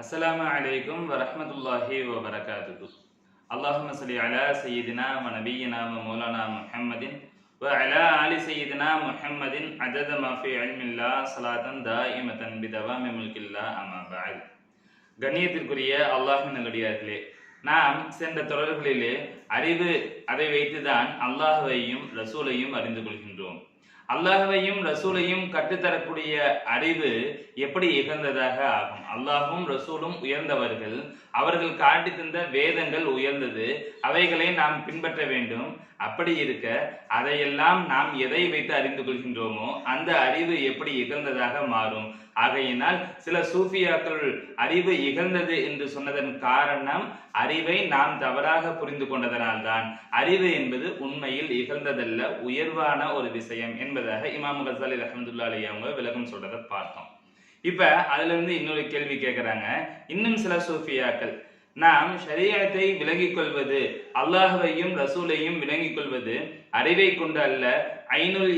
அஸ்லாம் அலைக்கும் வரமத்துல்லாஹி வபரகாத்துஹு. அல்லாஹும்ம சலி அலா சய்யிதினா வ மௌலானா முஹம்மதின் வ அலா ஆலி சய்யிதினா முஹம்மதின் அதத மஃபி அல்மில்லா சலாத்தன் ஸலாத்தன் தாயிமத்தன் பிதவா முல்கில்லா அம்மா கண்ணியத்திற்குரிய அல்லாஹின் நல்லடியார்களே நாம் சென்ற தொடர்களிலே அறிவு அதை வைத்துதான் அல்லாஹுவையும் ரசூலையும் அறிந்து கொள்கின்றோம். அல்லாஹையும் ரசூலையும் கற்றுத்தரக்கூடிய அறிவு எப்படி இகழ்ந்ததாக ஆகும்? அல்லாஹும் ரசூலும் உயர்ந்தவர்கள். அவர்கள் காட்டி தந்த வேதங்கள் உயர்ந்தது. அவைகளை நாம் பின்பற்ற வேண்டும். அப்படி இருக்க அதையெல்லாம் நாம் எதை வைத்து அறிந்து கொள்கின்றோமோ அந்த அறிவு எப்படி இகழ்ந்ததாக மாறும்? ஆகையினால் சில சூஃபியாக்கள் அறிவு இகழ்ந்தது என்று சொன்னதன் காரணம் அறிவை நாம் தவறாக புரிந்து கொண்டதனால்தான். அறிவு என்பது உண்மையில் இகழ்ந்ததல்ல உயர்வான ஒரு விஷயம் என்பதாக இமாம் கசாலி ரஹமதுல்லா அலி அவங்க விளக்கம் சொல்றதை பார்த்தோம். இப்ப அதுல இருந்து இன்னொரு கேள்வி கேட்கறாங்க இன்னும் சில சூஃபியாக்கள் நாம் ஷரியத்தை விளங்கிக் கொள்வது அல்லாஹையும் ரசூலையும் விளங்கிக் கொள்வது அறிவை கொண்டு அல்ல ஐநூல்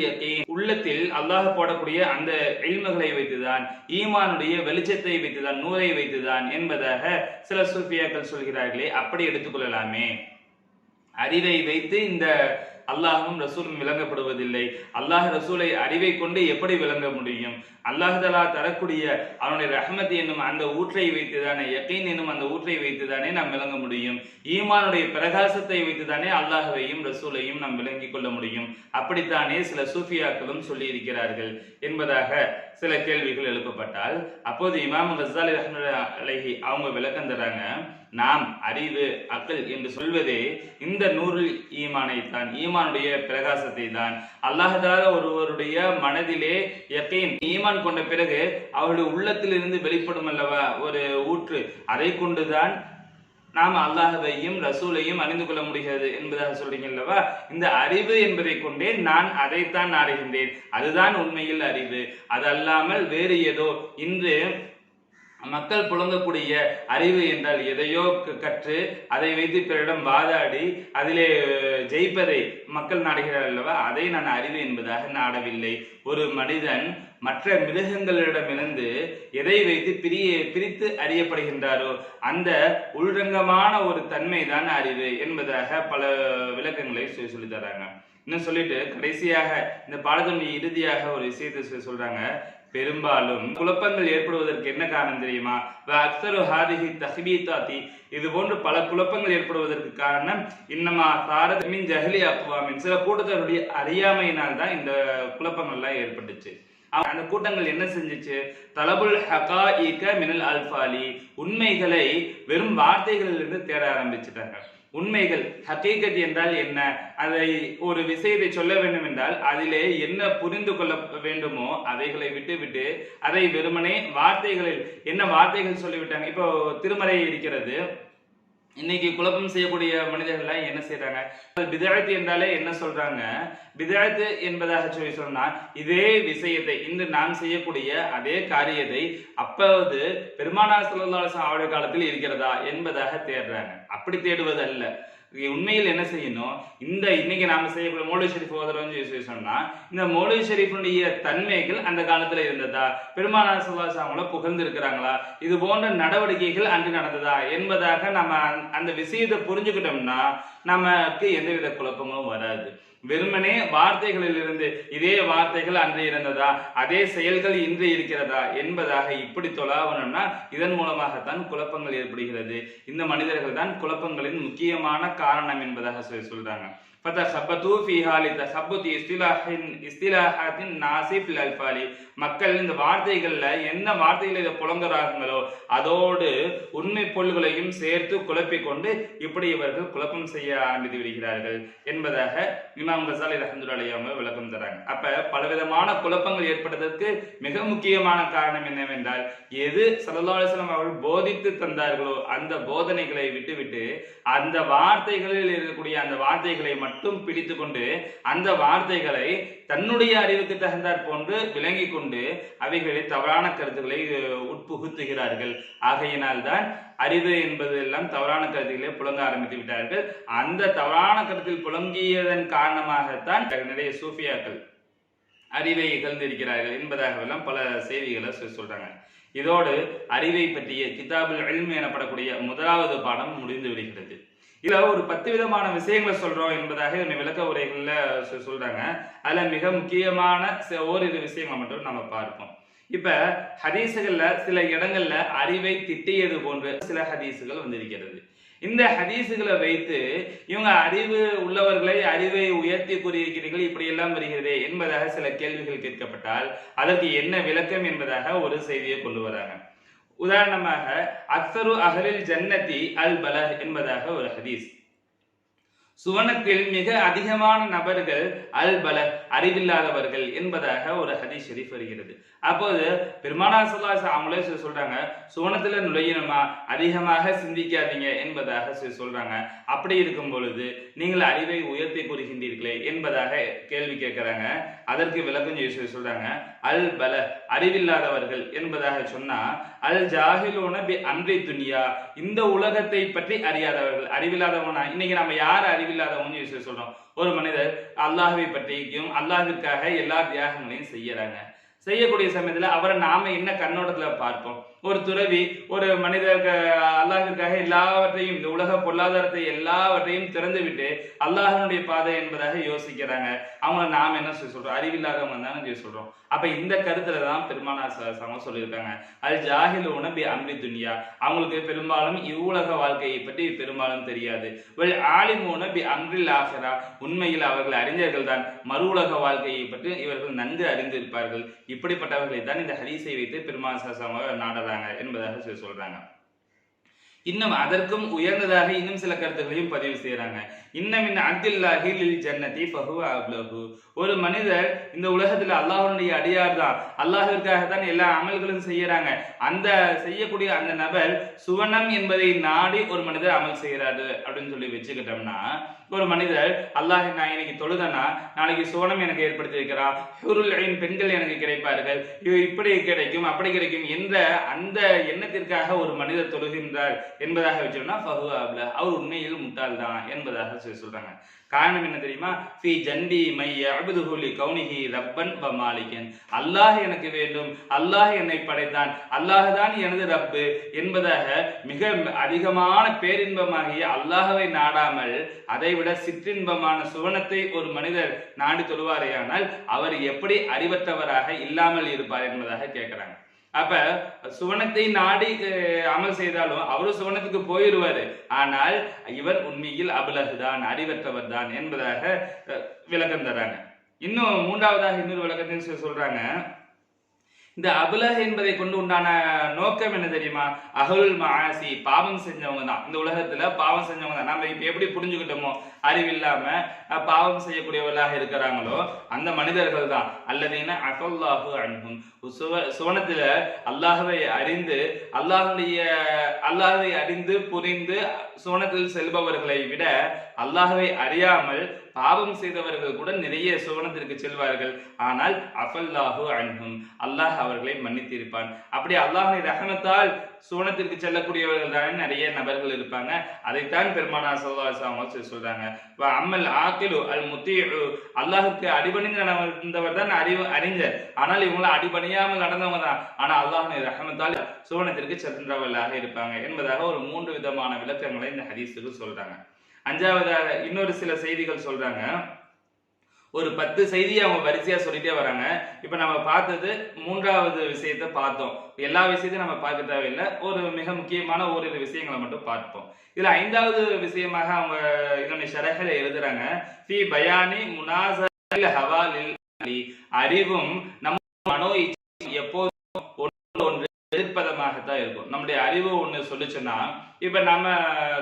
உள்ளத்தில் அல்லாஹ் போடக்கூடிய அந்த இல்முகளை வைத்துதான் ஈமானுடைய வெளிச்சத்தை வைத்துதான் நூலை வைத்துதான் என்பதாக சில சூஃபியாக்கள் சொல்கிறார்களே அப்படி எடுத்துக்கொள்ளலாமே அறிவை வைத்து இந்த அல்லாஹும் ரசூலும் விளங்கப்படுவதில்லை. அல்லாஹ் ரசூலை அறிவை கொண்டு எப்படி விளங்க முடியும்? அல்லாஹலா தரக்கூடிய அவனுடைய ரஹமத் என்னும் அந்த ஊற்றை வைத்துதானே யக்கீன் என்னும் அந்த ஊற்றை வைத்துதானே நாம் விளங்க முடியும். ஈமானுடைய பிரகாசத்தை வைத்துதானே அல்லாஹுவையும் ரசூலையும் நாம் விளங்கிக் கொள்ள முடியும். அப்படித்தானே சில சூஃபியாக்களும் சொல்லி இருக்கிறார்கள் என்பதாக சில கேள்விகள் எழுப்பப்பட்டால் அப்போது இமாம் ரசாலி ரஹ்மத் அலைஹி அவங்க விளக்கம் தராங்க நாம் அறிவு அக்கல் என்று சொல்வதே இந்த நூறில் ஈமானை தான் ஈமானுடைய பிரகாசத்தை தான் அல்லாஹால ஒருவருடைய மனதிலே எக்கையின் ஈமான் கொண்ட பிறகு அவருடைய உள்ளத்திலிருந்து வெளிப்படும் அல்லவா ஒரு ஊற்று. அதை கொண்டுதான் நாம் அல்லாஹவையும் ரசூலையும் அறிந்து கொள்ள முடிகிறது என்பதாக சொல்றீங்க அல்லவா? இந்த அறிவு என்பதை கொண்டே நான் அதைத்தான் நாடுகின்றேன். அதுதான் உண்மையில் அறிவு. அது அல்லாமல் வேறு ஏதோ. இன்று மக்கள் புழங்கக்கூடிய அறிவு என்றால் எதையோ க- கற்று அதை வைத்து பிறரிடம் வாதாடி அதிலே ஜெயிப்பதை மக்கள் நாடுகிறார் அல்லவா? அதை நான் அறிவு என்பதாக நாடவில்லை. ஒரு மனிதன் மற்ற மிருகங்களிடமிருந்து எதை வைத்து பிரிய பிரித்து அறியப்படுகின்றாரோ அந்த உள்ரங்கமான ஒரு தன்மை தான் அறிவு என்பதாக பல விளக்கங்களை சொல்லி தராங்க. இன்னும் சொல்லிட்டு கடைசியாக இந்த பாடத்தினுடைய இறுதியாக ஒரு விஷயத்தை சொல்லி சொல்றாங்க. பெரும்பாலும் குழப்பங்கள் ஏற்படுவதற்கு என்ன காரணம் தெரியுமா? அக்சரு ஹாதிஹி ஹாதிஹி தஹ்பீதாத்தி இது போன்று பல குழப்பங்கள் ஏற்படுவதற்கு காரணம் இன்னமா சாரத் மின் ஜஹலி அக்வாமின். சில கூட்டத்தருடைய அறியாமையினால் தான் இந்த குழப்பங்கள்லாம் ஏற்பட்டுச்சு. அந்த கூட்டங்கள் என்ன செஞ்சுச்சு? தலபுல் ஹகாயிக மினல் அல்ஃபாலி. உண்மைகளை வெறும் வார்த்தைகளிலிருந்து தேட ஆரம்பிச்சுட்டாங்க உண்மைகள் ஹக்கீகத் என்றால் என்ன? அதை ஒரு விஷயத்தை சொல்ல வேண்டும் என்றால் அதிலே என்ன புரிந்து கொள்ள வேண்டுமோ அவைகளை விட்டுவிட்டு அதை வெறுமனே வார்த்தைகளில் என்ன வார்த்தைகள் சொல்லிவிட்டாங்க? இப்போ திருமறை இருக்கிறது. இன்னைக்கு குழப்பம் செய்யக்கூடிய மனிதர்கள்லாம் என்ன செய்யறாங்க பிதாயத்து என்றாலே என்ன சொல்றாங்க? பிதாயத்து என்பதாக சொல்லி சொன்னா இதே விஷயத்தை இன்று நாம் செய்யக்கூடிய அதே காரியத்தை அப்போது பெருமானா சொல்லலாம் அவருடைய காலத்தில் இருக்கிறதா என்பதாக தேடுறாங்க. அப்படி தேடுவது அல்ல உண்மையில் என்ன செய்யணும்? இந்த இன்னைக்கு நாம செய்யக்கூடிய மௌலி ஷெரீஃப் ஓதுறோம்னு சொல்லி சொன்னா இந்த மௌலி ஷெரீஃபுடைய தன்மைகள் அந்த காலத்துல இருந்ததா? பெருமானார் சுல்லாஸ் அவங்கள புகழ்ந்து இருக்கிறாங்களா இது போன்ற நடவடிக்கைகள் அன்று நடந்ததா? என்பதாக நம்ம அந்த- அந்த விஷயத்தை புரிஞ்சுக்கிட்டோம்னா நமக்கு எந்தவித குழப்பங்களும் வராது. வெறுமனே வார்த்தைகளிலிருந்து இதே வார்த்தைகள் அன்று இருந்ததா? அதே செயல்கள் இன்று இருக்கிறதா? என்பதாக இப்படி தொலாவணும்னா இதன் மூலமாகத்தான் குழப்பங்கள் ஏற்படுகிறது. இந்த மனிதர்கள் தான் குழப்பங்களின் முக்கியமான காரணம் என்பதாக சொல்லி சொல்றாங்க. மக்கள் இந்த வார்த்தைகள்ல என்ன வார்த்தைகள் இதை புலங்குறாங்களோ அதோடு உண்மை பொருள்களையும் சேர்த்து குழப்பிக்கொண்டு இப்படி இவர்கள் குழப்பம் செய்ய ஆரம்பித்து விடுகிறார்கள் என்பதாக இமாம் கசாலி ரஹந்துடைய விளக்கம் தராங்க. அப்ப பலவிதமான குழப்பங்கள் ஏற்பட்டதற்கு மிக முக்கியமான காரணம் என்னவென்றால் எது சல்லா அவர்கள் போதித்து தந்தார்களோ அந்த போதனைகளை விட்டுவிட்டு அந்த வார்த்தைகளில் இருக்கக்கூடிய அந்த வார்த்தைகளை மட்டும் பிடித்து கொண்டு அந்த வார்த்தைகளை தன்னுடைய அறிவுக்கு தகுந்தாற் போன்று விளங்கி கொண்டு அவைகளை தவறான கருத்துக்களை உட்புகுத்துகிறார்கள். ஆகையினால் தான் அறிவு என்பது எல்லாம் தவறான கருத்துக்களை புழங்க ஆரம்பித்து விட்டார்கள். அந்த தவறான கருத்தில் புழங்கியதன் காரணமாகத்தான் நிறைய சூஃபியாக்கள் அறிவை இகழ்ந்திருக்கிறார்கள் என்பதாகவெல்லாம் பல செய்திகளை சொல்றாங்க. இதோடு அறிவை பற்றிய கிதாபுல் இல்ம் எனப்படக்கூடிய முதலாவது பாடம் முடிந்து விடுகிறது. இதுல ஒரு பத்து விதமான விஷயங்களை சொல்றோம் என்பதாக இந்த விளக்க உரைகள்ல சொல்றாங்க. அதுல மிக முக்கியமான ஓரிரு விஷயங்களை மட்டும் நம்ம பார்ப்போம். இப்ப ஹதீசுகள்ல சில இடங்கள்ல அறிவை திட்டியது போன்ற சில ஹதீசுகள் வந்திருக்கிறது. இந்த ஹதீசுகளை வைத்து இவங்க அறிவு உள்ளவர்களை அறிவை உயர்த்தி கூறியிருக்கிறீர்கள் இப்படி எல்லாம் வருகிறதே என்பதாக சில கேள்விகள் கேட்கப்பட்டால் அதற்கு என்ன விளக்கம் என்பதாக ஒரு செய்தியை கொண்டு வராங்க. உதாரணமாக அக்சரு அகலில் ஜன்னதி அல் பலஹ் என்பதாக ஒரு ஹதீஸ். சுவனத்தில் மிக அதிகமான நபர்கள் அல் அறிவில்லாதவர்கள் என்பதாக ஒரு ஹதீஸ் ஷெரீஃப் வருகிறது. அப்போது பெருமானா அவங்களே சொல்றாங்க சுவனத்துல நுழையணுமா? அதிகமாக சிந்திக்காதீங்க என்பதாக சொல்றாங்க. அப்படி இருக்கும் பொழுது நீங்கள் அறிவை உயர்த்தி கூறுகின்றீர்களே என்பதாக கேள்வி கேட்கிறாங்க. அதற்கு விளக்கம் சொல்லி சொல்றாங்க அல் பல அறிவில்லாதவர்கள் என்பதாக சொன்னா அல் ஜாகிலோன பி அன்றை துனியா இந்த உலகத்தை பற்றி அறியாதவர்கள் அறிவில்லாதவனா? இன்னைக்கு நம்ம யார் அறிவு அறிவில்லாதவங்க விஷயம் சொல்றோம். ஒரு மனிதர் அல்லாஹுவை பற்றியும் அல்லாஹிற்காக எல்லா தியாகங்களையும் செய்யறாங்க. செய்யக்கூடிய சமயத்துல அவரை நாம என்ன கண்ணோட்டத்துல பார்ப்போம்? ஒரு துறவி ஒரு மனிதருக்கு அல்லாஹிற்காக எல்லாவற்றையும் இந்த உலக பொருளாதாரத்தை எல்லாவற்றையும் திறந்து விட்டு அல்லாஹனுடைய பாதை என்பதாக யோசிக்கிறாங்க. அவங்கள நாம என்ன சொல்லி சொல்றோம்? அறிவில்லாதவங்க தானே சொல்லி சொல்றோம். அப்ப இந்த கருத்துல தான் பெருமானா சம சொல்லியிருக்காங்க. அது ஜாகில் உனபி அம்ரி துனியா. அவங்களுக்கு பெரும்பாலும் இவ்வுலக வாழ்க்கையை பற்றி பெரும்பாலும் தெரியாது. வெல் ஆலிம் உணபி அம்ரில் ஆசரா உண்மையில் அவர்கள் அறிஞர்கள் தான். மறு உலக வாழ்க்கையை பற்றி இவர்கள் நன்கு அறிந்திருப்பார்கள். இப்படிப்பட்டவர்களை தான் இந்த ஹரிசை வைத்து பெருமாள் சாசமாக நாடறாங்க என்பதாக சொல்லி சொல்றாங்க. இன்னும் அதற்கும் உயர்ந்ததாக இன்னும் சில கருத்துக்களையும் பதிவு செய்யறாங்க இன்னும் இந்த அப்துல்லாஹி லில் ஜன்னதி ஃபஹுவ அப்லஹு. ஒரு மனிதர் இந்த உலகத்தில் அல்லாஹனுடைய அடியார் தான். அல்லாஹிற்காக தான் எல்லா அமல்களும் செய்யறாங்க. அந்த செய்யக்கூடிய அந்த நபர் சுவனம் என்பதை நாடி ஒரு மனிதர் அமல் செய்யறாரு அப்படின்னு சொல்லி வச்சுக்கிட்டோம்னா ஒரு மனிதர் அல்லாஹ் நான் இன்னைக்கு தொழுதனா நாளைக்கு சுவனம் எனக்கு ஏற்படுத்தி வைக்கிறான் பெண்கள் எனக்கு கிடைப்பார்கள் இப்படி கிடைக்கும் அப்படி கிடைக்கும் என்ற அந்த எண்ணத்திற்காக ஒரு மனிதர் தொழுகின்றார் என்பதாக வச்சோம்னா ஃபஹு அவர் உண்மையில் முட்டாள் தான் என்பதாக சொல்லி சொல்றாங்க. காரணம் என்ன தெரியுமா? ஃபி ஜண்டி மைய அபுதுஹுலி கவுனிஹி ரப்பன் வ மாலிகன். அல்லாஹ் எனக்கு வேண்டும். அல்லாஹ் என்னை படைத்தான். அல்லாஹ் தான் எனது ரப்பு என்பதாக மிக அதிகமான பேரின்பமாகிய அல்லாஹவை நாடாமல் அதைவிட சிற்றின்பமான சுவனத்தை ஒரு மனிதர் நாடி தொழுவாரேயானால் அவர் எப்படி அறிவற்றவராக இல்லாமல் இருப்பார் என்பதாக கேட்கிறாங்க. அப்ப சுவனத்தை நாடி அமல் செய்தாலும் அவரும் சுவனத்துக்கு போயிடுவாரு ஆனால் இவர் உண்மையில் அபலகுதான் அறிவற்றவர் தான் என்பதாக விளக்கம் தராங்க. இன்னும் மூன்றாவதாக இன்னொரு விளக்கத்தையும் சொல்றாங்க. இந்த அபுலக என்பதை கொண்டு உண்டான நோக்கம் என்ன தெரியுமா? அகல் மாசி பாவம் செஞ்சவங்க தான். இந்த உலகத்துல பாவம் செஞ்சவங்க தான். நம்ம இப்ப எப்படி புரிஞ்சுக்கிட்டோமோ அறிவில்லாம பாவம் செய்யக்கூடியவர்களாக இருக்கிறாங்களோ அந்த மனிதர்கள் தான் அல்லதீன அகல்லாஹு அன்பும் சுவ சுவனத்துல அல்லாஹ்வை அறிந்து அல்லாஹுடைய அல்லாஹ்வை அறிந்து புரிந்து சுவனத்தில் செல்பவர்களை விட அல்லாஹவை அறியாமல் பாவம் செய்தவர்கள் கூட நிறைய சுவனத்திற்கு செல்வார்கள். ஆனால் அஃபல்லாஹு அன்பும் அல்லாஹ் அவர்களை மன்னித்திருப்பான். அப்படி அல்லாஹை ரஹமத்தால் சுவனத்திற்கு செல்லக்கூடியவர்கள் தானே நிறைய நபர்கள் இருப்பாங்க. அதைத்தான் பெருமானா சல்லாஸ் சொல்றாங்க. அம்மல் ஆக்கிலு அல் முத்தியு அல்லாஹுக்கு அடிபணிந்து நடந்தவர் தான் அறிவு அறிஞர். ஆனால் இவங்களை அடிபணியாமல் நடந்தவங்க தான். ஆனா அல்லாஹின் ரஹமத்தால் சோனத்திற்கு சென்றவர்களாக இருப்பாங்க என்பதாக ஒரு மூன்று விதமான விளக்கங்களை இந்த ஹதீஸுக்கு சொல்றாங்க. அஞ்சாவதாக இன்னொரு சில செய்திகள் சொல்றாங்க. ஒரு பத்து செய்தியை அவங்க வரிசையா சொல்லிட்டே வராங்க. இப்ப நம்ம பார்த்தது மூன்றாவது விஷயத்தை பார்த்தோம். எல்லா விஷயத்தையும் நம்ம பார்க்க தேவையில்லை. ஒரு மிக முக்கியமான ஓரிரு விஷயங்களை மட்டும் பார்ப்போம். இதுல ஐந்தாவது விஷயமாக அவங்க இதனுடைய ஷரஹில் எழுதுறாங்க. ஃபி பயானி முனாசல் ஹவாலில் அறிவும் நம்ம மனோ எப்போது தான் இருக்கும். நம்முடைய அறிவு ஒன்று சொல்லிச்சுன்னா இப்போ நம்ம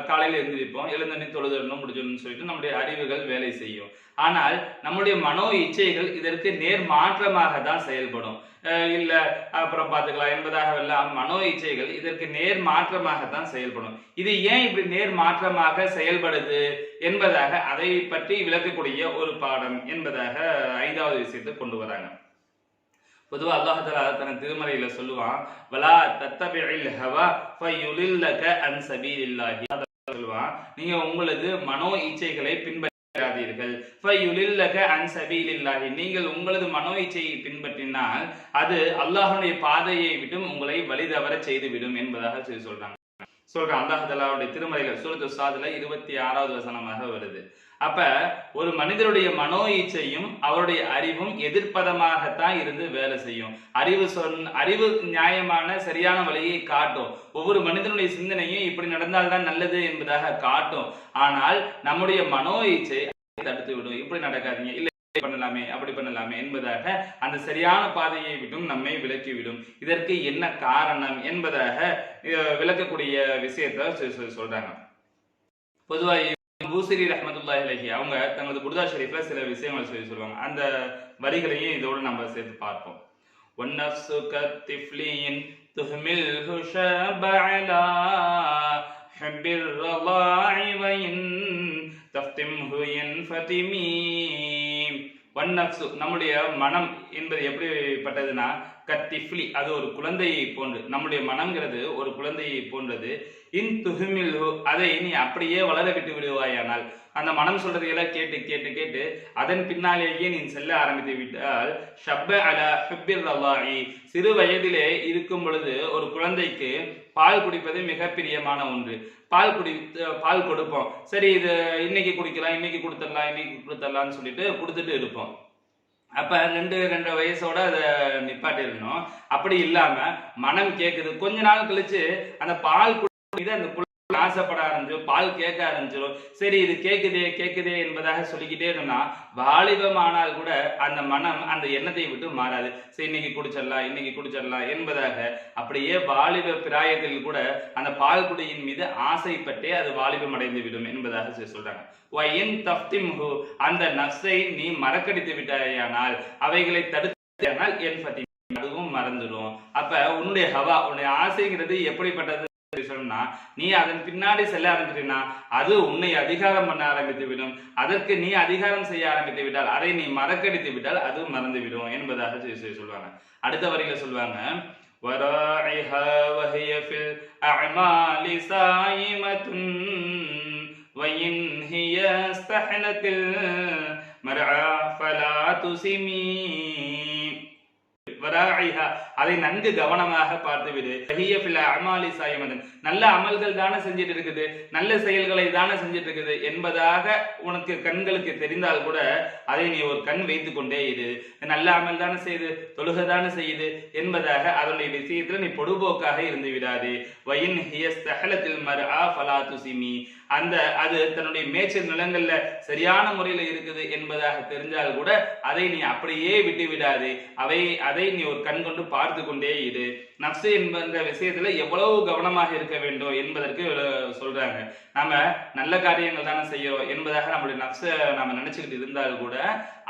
காலையில எழுந்திருப்போம் எழுந்தண்ணி தொழுதணும் முடிஞ்சணும்னு சொல்லிட்டு நம்முடைய அறிவுகள் வேலை செய்யும். ஆனால் நம்முடைய மனோ இச்சைகள் இதற்கு நேர் மாற்றமாக தான் செயல்படும். அஹ் இல்ல அப்புறம் பார்த்துக்கலாம் என்பதாக எல்லாம் மனோ இச்சைகள் இதற்கு நேர் மாற்றமாக தான் செயல்படும். இது ஏன் இப்படி நேர் மாற்றமாக செயல்படுது என்பதாக அதை பற்றி விளக்கக்கூடிய ஒரு பாடம் என்பதாக ஐந்தாவது விஷயத்தை கொண்டு வராங்க. பொதுவா அல்லாஹ் தஆலா தன் திருமறையில சொல்லுவான் வலா தத்தபிஇல் ஹவா ஃபயுலில்லக அன் சபீலில்லாஹி. சொல்லுவான் நீங்க உங்களது மனோ இச்சைகளை பின்பற்றாதீர்கள். ஃபயுலில்லக அன் சபீலில்லாஹி. நீங்கள் உங்களது மனோ இச்சையை பின்பற்றினால் அது அல்லாஹனுடைய பாதையை விட்டும் உங்களை வழி தவற செய்துவிடும் என்பதாக சொல்லி சொல்றாங்க. சொல்றான் அல்லாஹ் தலாவுடைய சூரத்து சாதுல இருபத்தி ஆறாவது வசனமாக வருது. அப்ப ஒரு மனிதருடைய மனோ இச்சையும் அவருடைய அறிவும் எதிர்ப்பதமாகத்தான் இருந்து வேலை செய்யும். அறிவு சொன் அறிவு நியாயமான சரியான வழியை காட்டும். ஒவ்வொரு மனிதனுடைய சிந்தனையும் இப்படி நடந்தால்தான் நல்லது என்பதாக காட்டும். ஆனால் நம்முடைய மனோ இச்சை தடுத்து விடும். இப்படி நடக்காதீங்க. இல்ல பண்ணலாமே அப்படி பண்ணலாமே என்பதாக அந்த சரியான பாதையை விட்டும் நம்மை விலக்கிவிடும். இதற்கு என்ன காரணம் என்பதாக அஹ், விளக்கக்கூடிய விஷயத்த சொல்றாங்க. பொதுவாக பூசிரி ரஹமத்துல்லாஹி அலைஹி அவங்க தங்களது புர்தா ஷெரீஃப்ல சில விஷயங்கள் சொல்லி சொல்லுவாங்க அந்த வரிகளையும் இதோடு நம்ம சேர்த்து பார்ப்போம் والنفس كالطفل تهمله شاب على حب الرضاع وإن تفتمه ஒன் நப்சு நம்முடைய மனம் என்பது எப்படிப்பட்டதுன்னா கத்திஃப்லி அது ஒரு குழந்தையை போன்று. நம்முடைய மனங்கிறது ஒரு குழந்தையை போன்றது. இன் துகுமில் அதை நீ அப்படியே வளர விட்டு விடுவாயானால். அந்த மனம் சொல்றதையெல்லாம் கேட்டு கேட்டு கேட்டு அதன் பின்னாலேயே நீ செல்ல ஆரம்பித்து விட்டால் ஷப்ப அல ஹிப்பிர் ரவாயி சிறு வயதிலே இருக்கும் பொழுது ஒரு குழந்தைக்கு பால் குடிப்பது மிக பிரியமான ஒன்று. பால் குடி பால் கொடுப்போம். சரி இது இன்னைக்கு குடிக்கலாம் இன்னைக்கு கொடுத்துடலாம் இன்னைக்கு கொடுத்துடலாம்னு சொல்லிட்டு கொடுத்துட்டு இருப்போம். அப்ப ரெண்டு ரெண்டு வயசோட அதை நிப்பாட்டிடணும். அப்படி இல்லாம மனம் கேட்குது கொஞ்ச நாள் கழிச்சு அந்த பால் குடி அந்த ஆசைப்பட ஆரம்பிச்சிடும் பால் கேட்க ஆரம்பிச்சிடும் சரி இது கேக்குதே கேக்குதே என்பதாக சொல்லிக்கிட்டே இருந்தா வாலிபமானால் கூட அந்த மனம் அந்த எண்ணத்தை விட்டு மாறாது. சரி இன்னைக்கு குடிச்சிடலாம் இன்னைக்கு குடிச்சிடலாம் என்பதாக அப்படியே வாலிப பிராயத்தில் கூட அந்த பால் குடியின் மீது ஆசைப்பட்டே அது வாலிபம் அடைந்து விடும் என்பதாக சொல்லி சொல்றாங்க. வயின் தஃப்திம்ஹு அந்த நஃப்ஸை நீ மறக்கடித்து விட்டாயானால் அவைகளை தடுத்தானால் என் ஃபத்தி அதுவும் மறந்துடும். அப்ப உன்னுடைய ஹவா உன்னுடைய ஆசைங்கிறது எப்படிப்பட்டது? சொன்னா நீ அதன் பின்னாடி செல்ல ஆரம்பிச்சிட்டீங்கன்னா அது உன்னை அதிகாரம் பண்ண ஆரம்பித்து விடும் அதற்கு நீ அதிகாரம் செய்ய ஆரம்பித்து விட்டால் அதை நீ மறக்கடித்து விட்டால் அது மறந்து விடும் என்பதாக சொல்லி- சொல்லி சொல்லுவாங்க அடுத்த வரியில சொல்லுவாங்க وراعها وهي في الأعمال سائمة وإن هي استحلت المرعى فلا تسمي அதை நன்கு கவனமாக பார்த்துவிடு. அமாலி சாயமதன். நல்ல அமல்கள் தானே செஞ்சுட்டு இருக்குது நல்ல செயல்களை தானே செஞ்சுட்டு இருக்குது என்பதாக உனக்கு கண்களுக்கு தெரிந்தால் கூட அதை நீ ஒரு கண் வைத்து கொண்டே இரு. நல்ல அமல் தானே செய்யுது தொழுக தானே செய்யுது என்பதாக அதனுடைய விஷயத்துல நீ பொடுபோக்காக இருந்து விடாதே. வயின் ஹியஸ் தஹலத்தில் மர்ஆ ஃபலா துசிமி. அந்த அது தன்னுடைய மேய்ச்சல் நிலங்கள்ல சரியான முறையில இருக்குது என்பதாக தெரிஞ்சால் கூட அதை நீ அப்படியே விட்டு விடாது. அவை அதை நீ ஒரு கண் கொண்டு பார்த்து கொண்டே இரு. நப்சு என்கிற விஷயத்துல எவ்வளவு கவனமாக இருக்க வேண்டும் என்பதற்கு சொல்றாங்க. நாம நல்ல காரியங்கள் தானே செய்யறோம் என்பதாக நம்மளுடைய நப்ச நாம நினைச்சுக்கிட்டு இருந்தால் கூட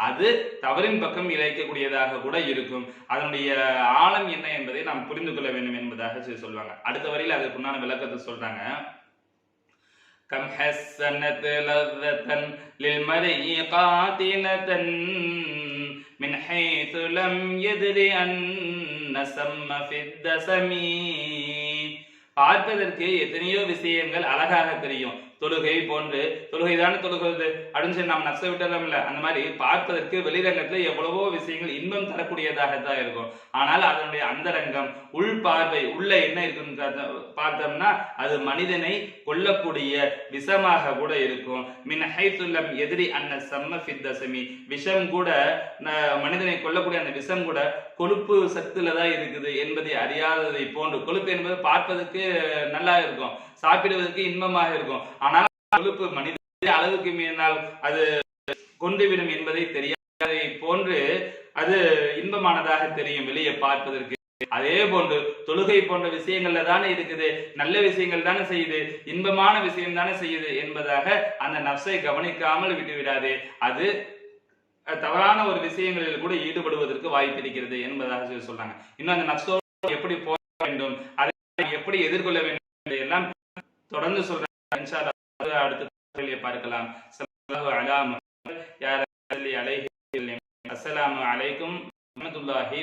அது தவறின் பக்கம் இழைக்கக்கூடியதாக கூட இருக்கும். அதனுடைய ஆழம் என்ன என்பதை நாம் புரிந்து கொள்ள வேண்டும் என்பதாக சொல்லுவாங்க. அடுத்த வரையில் அதுக்குண்டான விளக்கத்தை சொல்றாங்க. كم حسنت لذة للمرء قاتلة من حيث لم يدر أن سم في الدسم பார்ப்பதற்கு எத்தனையோ விஷயங்கள் அழகாக தெரியும் தொழுகை போன்று தொழுகை தானே தொழுகிறது? அப்படின்னு சொல்லி நாம் நஷ்ட விட்டலாம் அந்த மாதிரி பார்ப்பதற்கு வெளிரங்கத்துல எவ்வளவோ விஷயங்கள் இன்பம் தரக்கூடியதாகத்தான் இருக்கும். ஆனால் அதனுடைய அந்தரங்கம் உள் பார்வை உள்ள என்ன இருக்குன்னு பார்த்தோம்னா அது மனிதனை கொல்லக்கூடிய விஷமாக கூட இருக்கும். மின் ஹைத்துல்லம் எதிரி அன்ன செம்ம ஃபித்தசமி. விஷம் கூட மனிதனை கொல்லக்கூடிய அந்த விஷம் கூட கொழுப்பு சத்துல தான் இருக்குது என்பதை அறியாததை போன்று. கொழுப்பு என்பது பார்ப்பதற்கு நல்லா இருக்கும். சாப்பிடுவதற்கு இன்பமாக இருக்கும். கொழுப்பு மனித அளவுக்கு மீறினால் அது கொண்டுவிடும் என்பதை தெரியாததை போன்று அது இன்பமானதாக தெரியும் வெளியே பார்ப்பதற்கு. அதே போன்று தொழுகை போன்ற விஷயங்கள்ல தானே இருக்குது. நல்ல விஷயங்கள் தானே செய்யுது. இன்பமான விஷயம் தானே செய்யுது என்பதாக அந்த நப்சை கவனிக்காமல் விட்டுவிடாது. அது தவறான ஒரு விஷயங்களில் கூட ஈடுபடுவதற்கு வாய்ப்பு இருக்கிறது என்பதாக சொல்லி சொல்றாங்க. இன்னும் அந்த நப்சோடு எப்படி போக வேண்டும் அதை எப்படி எதிர்கொள்ள வேண்டும் எல்லாம் தொடர்ந்து சொல்றாங்க. அடுத்து பார்க்கலாம். அலாம் யார் முஹம்மத் யா அலைஹி அஸ்ஸலாமு அலைக்கும். வரஹ்மத்துல்லாஹி